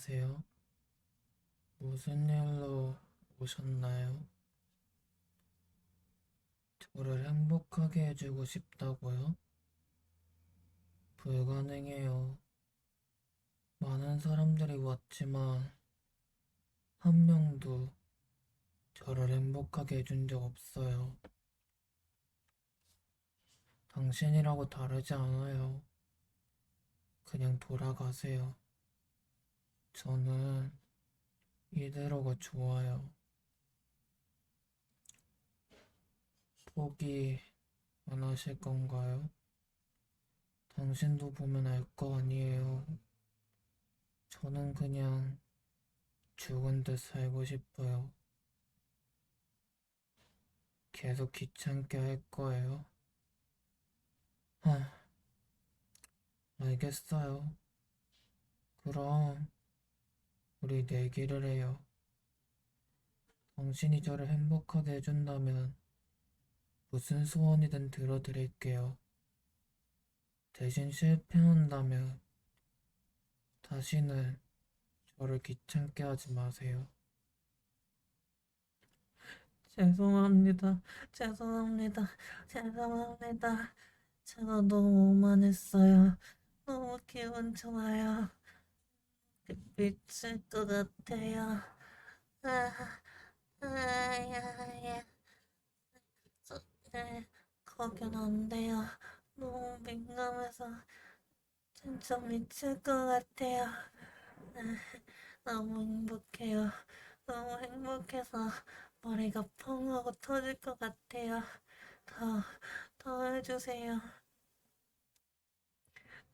안녕하세요. 무슨 일로 오셨나요? 저를 행복하게 해주고 싶다고요? 불가능해요. 많은 사람들이 왔지만, 한 명도 저를 행복하게 해준 적 없어요. 당신이라고 다르지 않아요. 그냥 돌아가세요. 저는 이대로가 좋아요. 포기 안 하실 건가요? 당신도 보면 알 거 아니에요. 저는 그냥 죽은 듯 살고 싶어요. 계속 귀찮게 할 거예요. 하, 알겠어요. 그럼 우리 내기를 해요. 당신이 저를 행복하게 해준다면 무슨 소원이든 들어드릴게요. 대신 실패한다면 다시는 저를 귀찮게 하지 마세요. 죄송합니다. 죄송합니다. 죄송합니다. 제가 너무 오만했어요. 너무 기분 좋아요. 미칠 것 같아요. 아, 아. 저, 네, 거긴 안 돼요. 너무 민감해서 진짜 미칠 것 같아요. 아, 너무 행복해요. 너무 행복해서 머리가 펑 하고 터질 것 같아요. 더, 더 해주세요.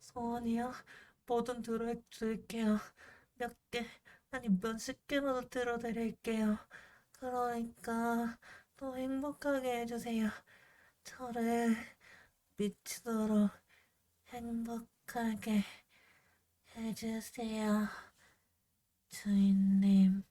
소원이요? 뭐든 들어줄게요. 몇 개, 아니 몇십 개라도 들어드릴게요. 그러니까 더 행복하게 해주세요. 저를 미치도록 행복하게 해주세요. 주인님.